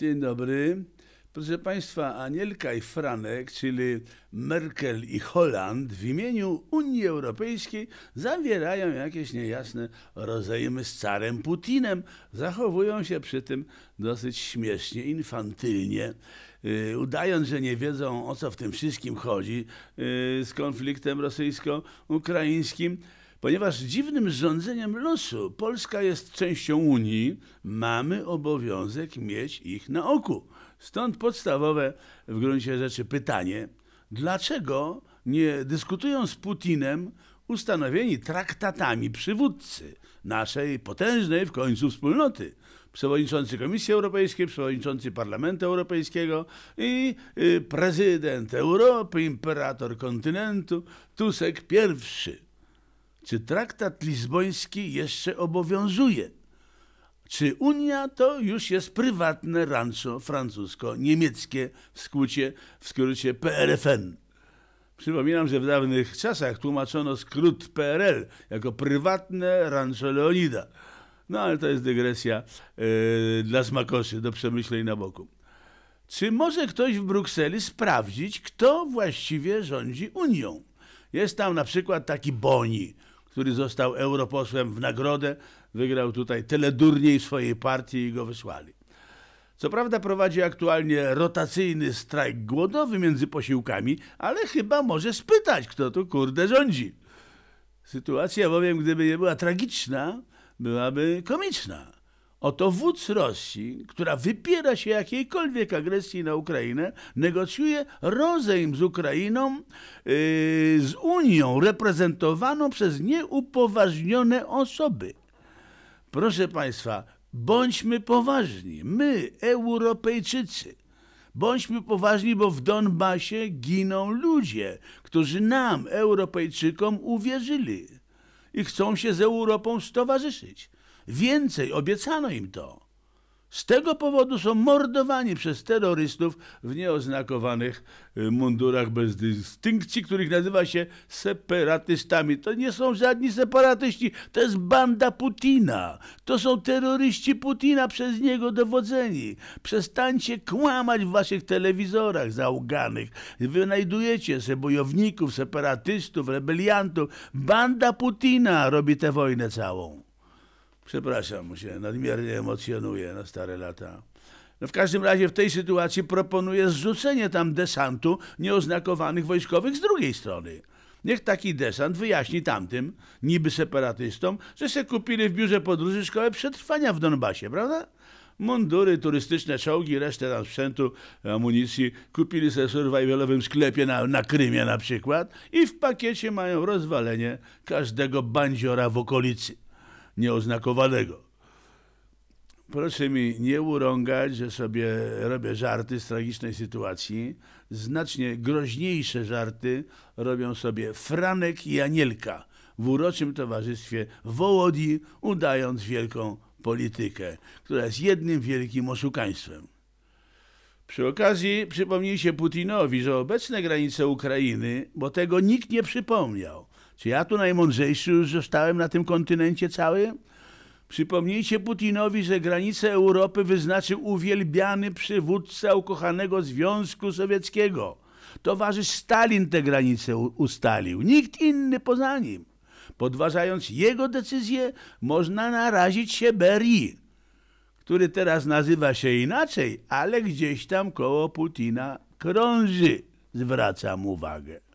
Dzień dobry. Proszę Państwa, Anielka i Franek, czyli Merkel i Holland w imieniu Unii Europejskiej zawierają jakieś niejasne rozejmy z carem Putinem. Zachowują się przy tym dosyć śmiesznie, infantylnie, yy, udając, że nie wiedzą o co w tym wszystkim chodzi yy, z konfliktem rosyjsko-ukraińskim. Ponieważ dziwnym rządzeniem losu Polska jest częścią Unii, mamy obowiązek mieć ich na oku. Stąd podstawowe w gruncie rzeczy pytanie, dlaczego nie dyskutują z Putinem ustanowieni traktatami przywódcy naszej potężnej w końcu wspólnoty? Przewodniczący Komisji Europejskiej, przewodniczący Parlamentu Europejskiego i y, prezydent Europy, imperator kontynentu, Tusek pierwszy. Czy traktat lizboński jeszcze obowiązuje? Czy Unia to już jest prywatne rancho francusko-niemieckie w skrócie, w skrócie PRFN? Przypominam, że w dawnych czasach tłumaczono skrót PRL jako prywatne rancho Leonida. No ale to jest dygresja yy, dla smakoszy, do przemyśleń na boku. Czy może ktoś w Brukseli sprawdzić, kto właściwie rządzi Unią? Jest tam na przykład taki Boni, który został europosłem w nagrodę, wygrał tutaj teledurniej swojej partii i go wysłali. Co prawda prowadzi aktualnie rotacyjny strajk głodowy między posiłkami, ale chyba może spytać, kto tu kurde rządzi. Sytuacja bowiem, gdyby nie była tragiczna, byłaby komiczna. Oto wódz Rosji, która wypiera się jakiejkolwiek agresji na Ukrainę, negocjuje rozejm z Ukrainą, yy, z Unią reprezentowaną przez nieupoważnione osoby. Proszę Państwa, bądźmy poważni. My, Europejczycy, bądźmy poważni, bo w Donbasie giną ludzie, którzy nam, Europejczykom, uwierzyli i chcą się z Europą stowarzyszyć. Więcej, obiecano im to. Z tego powodu są mordowani przez terrorystów w nieoznakowanych y, mundurach bez dystynkcji, których nazywa się separatystami. To nie są żadni separatyści, to jest banda Putina. To są terroryści Putina przez niego dowodzeni. Przestańcie kłamać w waszych telewizorach zauganych. Wynajdujecie se bojowników, separatystów, rebeliantów. Banda Putina robi tę wojnę całą. Przepraszam, mu się nadmiernie emocjonuje na stare lata. No w każdym razie w tej sytuacji proponuję zrzucenie tam desantu nieoznakowanych wojskowych z drugiej strony. Niech taki desant wyjaśni tamtym, niby separatystom, że se kupili w biurze podróży szkołę przetrwania w Donbasie, prawda? Mundury, turystyczne czołgi, resztę tam sprzętu, amunicji kupili sobie w survivalowym sklepie na, na Krymie na przykład i w pakiecie mają rozwalenie każdego bandziora w okolicy nieoznakowanego. Proszę mi nie urągać, że sobie robię żarty z tragicznej sytuacji. Znacznie groźniejsze żarty robią sobie Franek i Anielka w uroczym towarzystwie Wołodzi, udając wielką politykę, która jest jednym wielkim oszukaństwem. Przy okazji przypomnijcie Putinowi, że obecne granice Ukrainy, bo tego nikt nie przypomniał, czy ja tu najmądrzejszy już zostałem na tym kontynencie całym? Przypomnijcie Putinowi, że granice Europy wyznaczył uwielbiany przywódca ukochanego Związku Sowieckiego. Towarzysz Stalin te granice ustalił, nikt inny poza nim. Podważając jego decyzję, można narazić się Berii, który teraz nazywa się inaczej, ale gdzieś tam koło Putina krąży. Zwracam uwagę.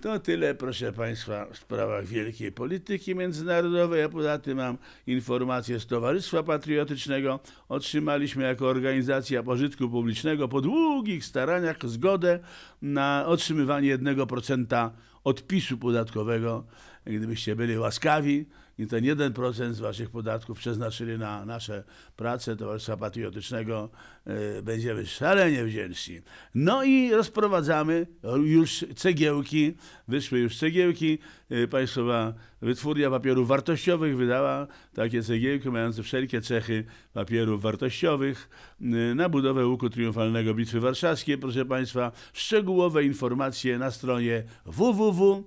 To tyle, proszę Państwa, w sprawach wielkiej polityki międzynarodowej, a poza tym mam informację z Towarzystwa Patriotycznego. Otrzymaliśmy jako organizacja pożytku publicznego po długich staraniach zgodę na otrzymywanie 1% odpisu podatkowego. Gdybyście byli łaskawi i ten 1% z waszych podatków przeznaczyli na nasze prace Towarzystwa Patriotycznego, yy, będziemy szalenie wdzięczni. No i rozprowadzamy już cegiełki, wyszły już cegiełki. Yy, państwowa Wytwórnia Papierów Wartościowych wydała takie cegiełki mające wszelkie cechy papierów wartościowych yy, na budowę łuku triumfalnego Bitwy Warszawskiej. Proszę Państwa, szczegółowe informacje na stronie www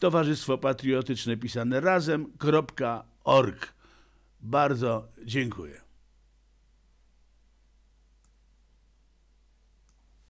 Towarzystwo Patriotyczne pisane razem.org. Bardzo dziękuję.